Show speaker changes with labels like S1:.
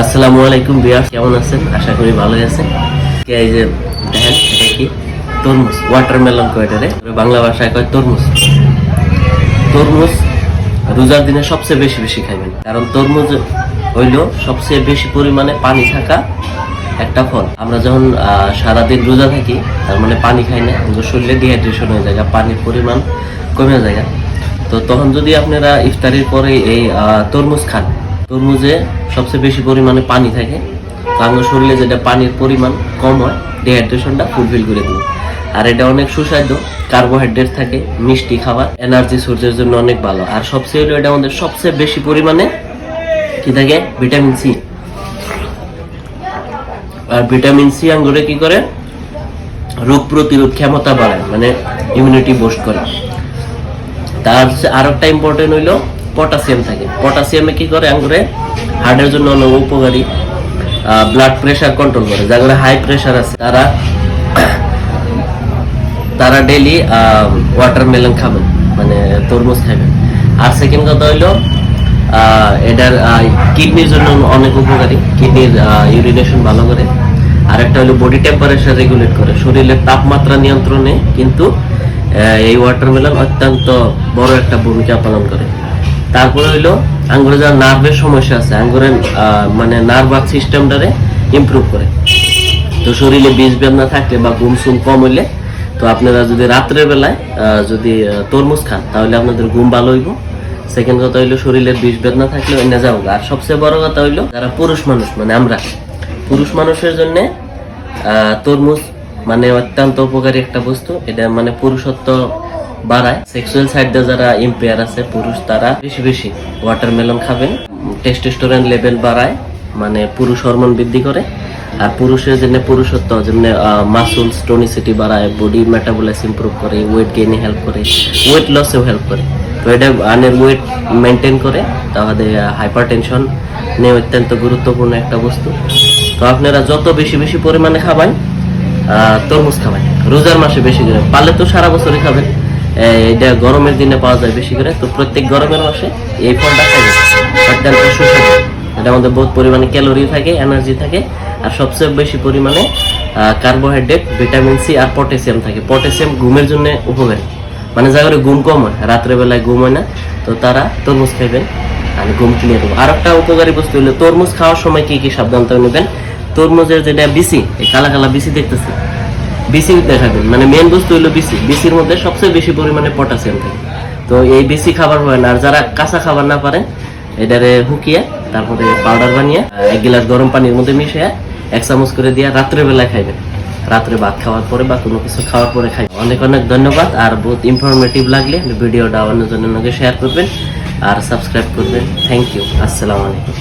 S1: আসসালামু আলাইকুম বিয়াস কেমন আছেন? আশা করি ভালোই আছেন। এই যে দেখেন, এটা কি? তরমুজ ওয়াটারমেলন কয় এটারে বাংলা ভাষায় কয় তরমুজ? তরমুজ রোজার দিনে সবচেয়ে বেশি বেশি খাবেন কারণ তরমুজ হইল সবচেয়ে বেশি পরিমাণে পানি থাকা একটা ফল। আমরা যখন সারাদিন রোজা থাকি, তার মানে পানি খাই না, আমাদের শরীরে ডিহাইড্রেশন হয়ে যায়, পানির পরিমাণ কমে যায়। তো তখন যদি আপনারা ইফতারির পরে এই তরমুজ খান, তরমুজে সবচেয়ে বেশি পরিমাণে পানি থাকে। তো আমার শরীরে যেটা পানির পরিমাণ কম হয় ডিহাইড্রেশনটা ফুলফিল করে দেবে আর এটা অনেক সুস্বাদু কার্বোহাইড্রেট থাকে, মিষ্টি খাবার এনার্জি সোর্সের জন্য অনেক ভালো। আর সবচেয়ে হলো এটা আমাদের সবচেয়ে বেশি পরিমাণে কি থাকে? ভিটামিন সি আর ভিটামিন সি আঙ্গুরে কি করে? রোগ প্রতিরোধ ক্ষমতা বাড়ায় মানে ইমিউনিটি বুস্ট করে। তার আর একটা ইম্পর্টেন্ট হইল পটাশিয়াম থাকে। পটাশিয়ামে কি করে আঙ্গুরে? হার্টের জন্য অনেক উপকারী ব্লাড প্রেশার কন্ট্রোল করে। যাদের হাই প্রেশার আছে, তারা তারা ডেলি ওয়াটারমেলন খাবেন মানে তরমুজ খাবেন আর সেকেন্ড কথা হইল এটার কিডনির জন্য অনেক উপকারী। কিডনির ইউরিনেশন ভালো করে। আর একটা হলো বডি টেম্পারেচার রেগুলেট করে। শরীরের তাপমাত্রা নিয়ন্ত্রণে কিন্তু এই ওয়াটারমেলন অত্যন্ত বড় একটা ভূমিকা পালন করে। তারপরে হইল আঙ্গুরে যারা নার্ভের সমস্যা আছে। আঙ্গুরের মানে নার্ভাস সিস্টেমটারে ইমপ্রুভ করে। তো শরীরে বিষ বেদনা থাকলে বা ঘুম সুম কম হইলে, তো আপনারা যদি রাত্রের বেলায় যদি তরমুজ খান, তাহলে আপনাদের ঘুম ভালো হইব। সেকেন্ড কথা হইল শরীরের বিষ বেদনা থাকলে অন্য যাব আর সবচেয়ে বড় কথা হইল যারা পুরুষ মানুষ মানে আমরা, পুরুষ মানুষের জন্য তরমুজ মানে অত্যন্ত উপকারী একটা বস্তু। এটা মানে পুরুষত্ব বাড়ায়। সেক্সুয়াল সাইডে যারা ইম্পেয়ার আছে, পুরুষ তারা বেশি বেশি ওয়াটারমেলন খাবেন টেস্টোস্টেরন লেভেল বাড়ায় মানে পুরুষ হরমোন বৃদ্ধি করে। আর পুরুষের জন্য পুরুষত্ব, যেমন মাসুল স্টোনিসিটি বাড়ায় বডি মেটাবলাইজ ইমপ্রুভ করে ওয়েট গেইনে হেল্প করে ওয়েট লসেও হেল্প করে। তো এটা আনের ওয়েট মেনটেন করে, তাহলে হাইপার টেনশন নিয়ে অত্যন্ত গুরুত্বপূর্ণ একটা বস্তু। তো আপনারা যত বেশি বেশি পরিমাণে খাবেন তরমুজ খাবেন। রোজার মাসে বেশি করে। পারলে তো সারা বছরই খাবেন। এটা গরমের দিনে পাওয়া যায় বেশি করে। তো প্রত্যেক গরমের মাসে এই ফলটা খাবেন অত্যন্ত সুস্বাদু। এটা আমাদের বহুত পরিমাণে ক্যালোরি থাকে, এনার্জি থাকে, আর সবচেয়ে বেশি পরিমাণে কার্বোহাইড্রেট, ভিটামিন সি আর পটাশিয়াম থাকে। পটাশিয়াম ঘুমের জন্য উপকারী। মানে যা করে ঘুম কম হয়, রাত্রে বেলায় ঘুম হয় না, তো তারা তরমুজ খাইবেন আর ঘুম ক্লিয়ার দেবো। আর একটা উপকারী বস্তু হলো, তরমুজ খাওয়ার সময় কি কি সাবধানতা নেবেন? তরমুজের যেটা বিসি এই কালা কালা বিসি দেখতেছি বিসি দেখাবেন মানে মেন বস্তু হলো বিসি বিসির মধ্যে সবচেয়ে বেশি পরিমাণে পটাশিয়াম থাকে। তো এই বিসি খাবার হয় না। আর যারা কাঁচা খাবার না পারেন, এটারে হুকিয়ে, তারপরে পাউডার বানিয়ে, এক গ্লাস গরম পানির মধ্যে মিশিয়ে, এক চামচ করে দিয়ে রাত্রে বেলায় খাইবেন। রাত্রে ভাত খাওয়ার পরে বা কোনো কিছু খাওয়ার পরে খাই অনেক অনেক ধন্যবাদ। আর বহুত ইনফরমেটিভ লাগলে ভিডিওটা অন্যজনের শেয়ার করবেন। আর সাবস্ক্রাইব করবেন। থ্যাংক ইউ আসসালামু আলাইকুম।